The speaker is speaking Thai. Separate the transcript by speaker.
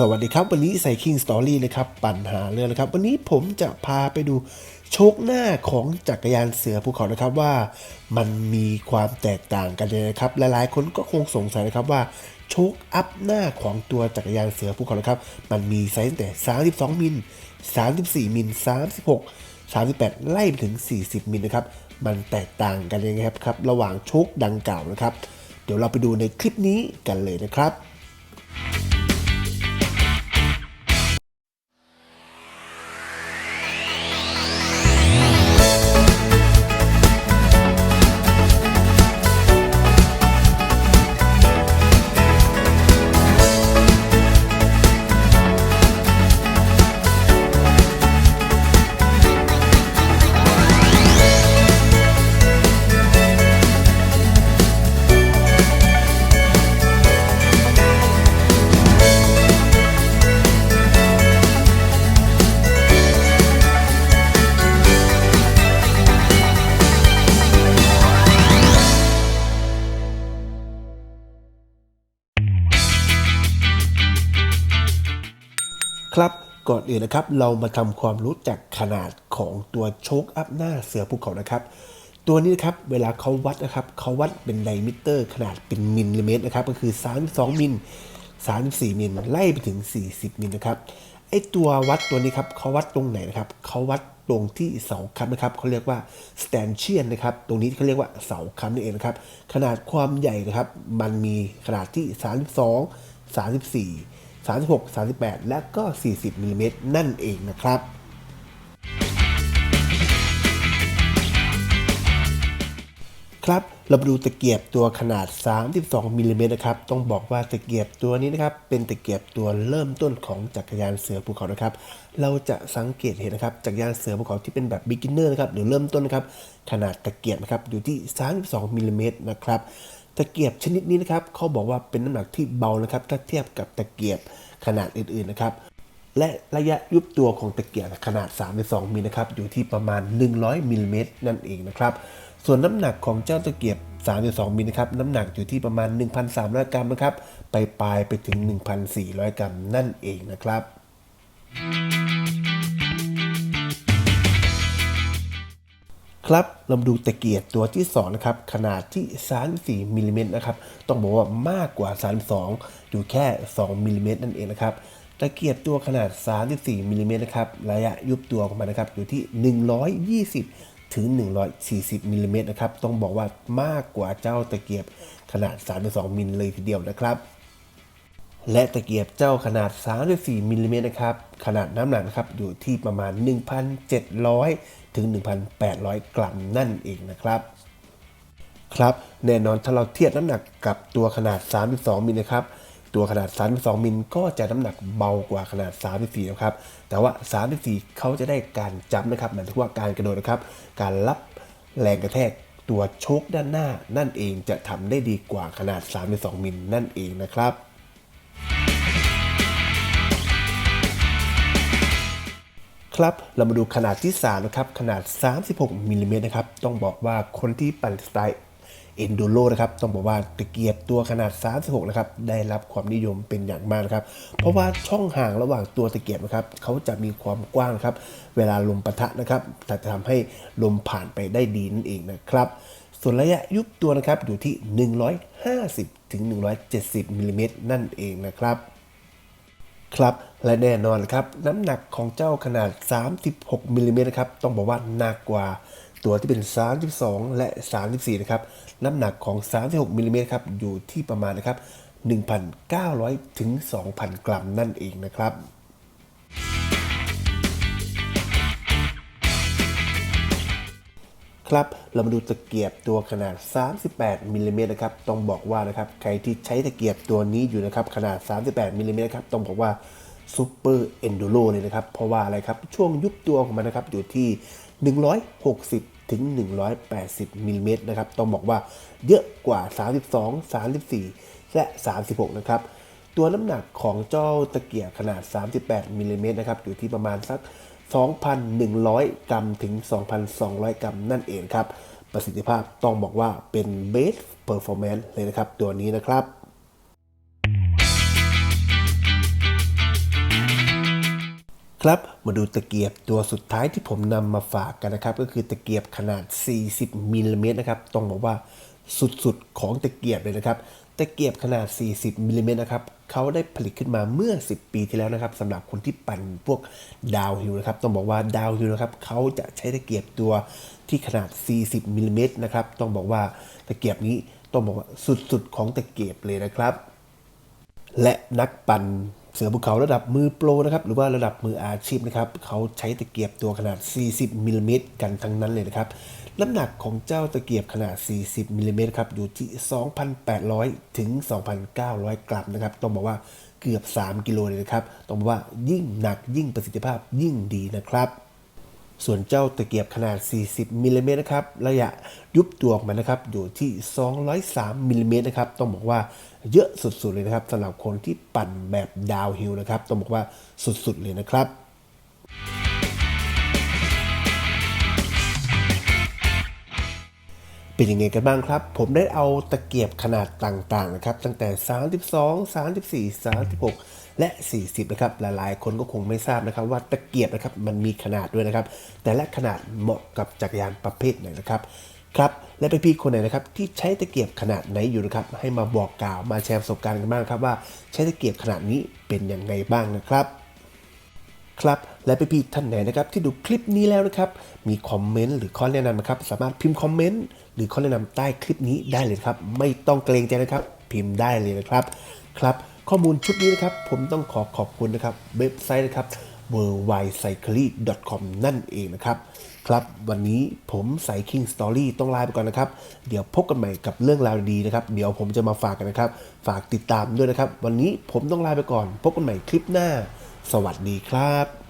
Speaker 1: สวัสดีครับ วันนี้ใส่ King Story เลยครับปัญหาเรื่องนะครับ วันนี้ผมจะพาไปดูโชคหน้าของจักรยานเสือภูเขานะครับว่ามันมีความแตกต่างกันเลยนะครับ หลายๆ คนก็คงสงสัยนะครับว่าโชคอัพหน้าของตัวจักรยานเสือภูเขานะครับ มันมีไซส์ตั้งแต่ 32 มิล 34 มิล 36 38 ไล่ไปถึง 40 มิลนะครับ มันแตกต่างกันยังไงครับครับ ระหว่างโชคดังกล่าวนะครับ เดี๋ยวเราไปดูในคลิปนี้กันเลยนะครับ ครับ ก่อนอื่นนะครับ เรามาทำความรู้จักขนาดของตัวโชคอัพหน้าเสือภูเขานะครับ ตัวนี้นะครับเวลาเขาวัดนะครับเขาวัดเป็นไดมิเตอร์ ขนาดเป็นมิลลิเมตรนะครับ ก็คือ 32 มิล 34 มิลไล่ไปถึง 40 มิลนะครับไอตัววัดตัวนี้ครับเขาวัดตรงไหนนะครับเขาวัดตรงที่เสาค้ำนะครับเขาเรียกว่าสแตนเชียนนะครับ ตรงนี้เขาเรียกว่าเสาค้ำนั่นเองนะครับ ขนาดความใหญ่นะครับ มันมีขนาดที่ 32 34 36 38 และก็ 40มิลลิเมตรนั่นเองนะครับครับเรามาดูตะเกียบตัวขนาด 32มิลลิเมตรนะครับ ต้องบอกว่าตะเกียบตัวนี้นะครับ เป็นตะเกียบตัวเริ่มต้นของจักรยานเสือภูเขานะครับ เราจะสังเกตเห็นนะครับ จักรยานเสือภูเขาที่เป็นแบบ beginner นะครับ หรือเริ่มต้นนะครับ ขนาดตะเกียบนะครับ อยู่ที่ 32มิลลิเมตรนะครับ ตะเกียบชนิดนี้นะครับเขาบอกว่าเป็นน้ำหนักที่เบานะครับ ถ้าเทียบกับตะเกียบขนาดอื่นๆนะครับ และระยะยุบตัวของตะเกียบขนาด 32มิลนะครับอยู่ที่ประมาณ 100มิลลิเมตรนั่นเองนะครับ ส่วนน้ำหนักของเจ้าตะเกียบ 32มิลนะครับน้ำหนักอยู่ที่ประมาณ 1,300 กรัมนะครับไปปลายไปถึง 1,400 กรัมนั่นเองนะครับ ครับเรามาดูตะเกียบตัวที่2นะครับขนาดที่ 34มิลลิเมตรนะครับต้องบอกว่ามากกว่า 32 อยู่แค่ 2มิลลิเมตรนั่นเองนะครับตะเกียบตัวขนาด 34มิลลิเมตรนะครับระยะยุบตัวของมันนะครับอยู่ที่ 120 ถึง 140มิลลิเมตรนะครับต้องบอกว่ามากกว่าเจ้าตะเกียบขนาด 32มิลเลยทีเดียวนะครับ และตะเกียบเจ้าขนาด 34มิลลิเมตรนะครับ ขนาดน้ำหนักนะครับอยู่ที่ประมาณ 1,700 ถึง 1,800 กรัมนั่นเองนะครับ ครับ แน่นอนถ้าเราเทียบน้ำหนักกับตัวขนาด 32มิลนะครับ ตัวขนาด 32มิลก็จะน้ำหนักเบากว่าขนาด 34นะครับ แต่ว่า 34 เขาจะได้การจับนะครับหมายถึงว่าการกระโดดนะครับ การรับแรงกระแทกตัวโชคด้านหน้านั่นเองจะทำได้ดีกว่าขนาด 32มิลนั่นเองนะครับ ครับเรามาดูขนาดที่ 3 นะครับ ขนาด 36มิลลิเมตรนะครับ ต้องบอกว่าคนที่ปั่นสไตล์เอนดูโรนะครับ ต้องบอกว่าตะเกียบตัวขนาด 36 นะครับ ได้รับความนิยมเป็นอย่างมากนะครับ เพราะว่าช่องห่างระหว่างตัวตะเกียบนะครับ เขาจะมีความกว้างครับ เวลาลมปะทะนะครับจะทำให้ลมผ่านไปได้ดีนั่นเองนะครับ ส่วนระยะยุบตัวนะครับอยู่ที่ 150 ถึง 170มิลลิเมตรนั่นเองนะครับ ครับและแน่นอนครับน้ำหนักของเจ้าขนาด 36มิลลิเมตรนะครับต้องบอกว่าหนักกว่าตัวที่เป็น 32 และ 34 นะครับ น้ำหนักของ 36มิลลิเมตรครับอยู่ที่ประมาณนะครับ1,900ถึง2,000 กรัมนั่นเองนะครับ ครับ เรามาดูตะเกียบตัวขนาด 38มิลลิเมตรนะครับ ต้องบอกว่านะครับ ใครที่ใช้ตะเกียบตัวนี้อยู่นะครับ ขนาด 38มิลลิเมตรครับ ต้องบอกว่าซูเปอร์เอนโดโรเลยนะครับ เพราะว่าอะไรครับ ช่วงยุบตัวของมันนะครับ อยู่ที่ 160 ถึง 180มิลลิเมตรนะครับ ต้องบอกว่าเยอะกว่า 32 34 และ 36 นะครับ ตัวน้ำหนักของเจ้าตะเกียบขนาด 38มิลลิเมตรนะครับ อยู่ที่ประมาณสัก 2,100 กรัมถึง 2,200 กรัมนั่นเองครับ ประสิทธิภาพต้องบอกว่าเป็น best performance เลยนะครับ ตัวนี้นะครับครับมาดูตะเกียบตัวสุดท้ายที่ผมนำมาฝากกันนะครับ ก็คือตะเกียบขนาด 40มิลลิเมตรนะครับ ต้องบอกว่าสุดๆของตะเกียบเลยนะครับ ตะเกียบขนาด 40มิลลิเมตรนะครับเขาได้ผลิตขึ้นมาเมื่อ 10 ปีที่แล้วนะครับสำหรับคนที่ปั่นพวกดาวฮิลนะครับ ต้องบอกว่าดาวฮิลนะครับเขาจะใช้ตะเกียบตัวที่ขนาด 40มิลลิเมตรนะครับ ต้องบอกว่าตะเกียบนี้ต้องบอกว่าสุดๆของตะเกียบเลยนะครับ และนักปั่น เสือภูเขาระดับมือโปรนะครับหรือว่าระดับมืออาชีพนะครับเขาใช้ตะเกียบตัวขนาด 40มิลลิเมตรกันทั้งนั้นเลยนะครับน้ำหนักของเจ้าตะเกียบขนาด 40มิลลิเมตรครับอยู่ที่ 2,800 ถึง 2,900 กรัมนะครับต้องบอกว่าเกือบ 3 กิโลเลยนะครับต้องบอกว่ายิ่งหนักยิ่งประสิทธิภาพยิ่งดีนะครับ ส่วนเจ้าตะเกียบขนาด 40มิลลิเมตรนะครับ ระยะยุบตัวออกมานะครับ อยู่ที่ 203มิลลิเมตรนะครับ ต้องบอกว่าเยอะสุดๆเลยนะครับสำหรับคนที่ปั่นแบบดาวฮิลนะครับ ต้องบอกว่าสุดๆเลยนะครับเป็นยังไงกันบ้างครับ ผมได้เอาตะเกียบขนาดต่างๆนะครับ ตั้งแต่ 32 34 36 และ 40 นะครับ หลายๆ คนก็คงไม่ทราบนะครับ ว่าตะเกียบนะครับมันมีขนาดด้วยนะครับ แต่ละขนาดเหมาะกับจักรยานประเภทไหนนะครับครับและพี่ๆคนไหนนะครับที่ใช้ตะเกียบขนาดไหนอยู่นะครับ ให้มาบอกกล่าวมาแชร์ประสบการณ์กันบ้างครับว่าใช้ตะเกียบขนาดนี้เป็นยังไงบ้างนะครับครับและพี่ๆท่านไหนนะครับที่ดูคลิปนี้แล้วนะครับมีคอมเมนต์หรือข้อแนะนำนะครับสามารถพิมพ์คอมเมนต์หรือข้อแนะนำใต้คลิปนี้ได้เลยครับ ไม่ต้องเกรงใจนะครับ พิมพ์ได้เลยนะครับครับ ข้อมูลชุดนี้นะครับ ผมต้องขอขอบคุณนะครับ เว็บไซต์นะครับ w w w c y c l y c o m นั่นเองนะครับ ครับ วันนี้ผมสาย King Story ต้องลาไปก่อนนะครับ เดี๋ยวพบกันใหม่กับเรื่องราวดีนะครับ เดี๋ยวผมจะมาฝากกันนะครับ ฝากติดตามด้วยนะครับ วันนี้ผมต้องลาไปก่อน พบกันใหม่คลิปหน้า สวัสดีครับ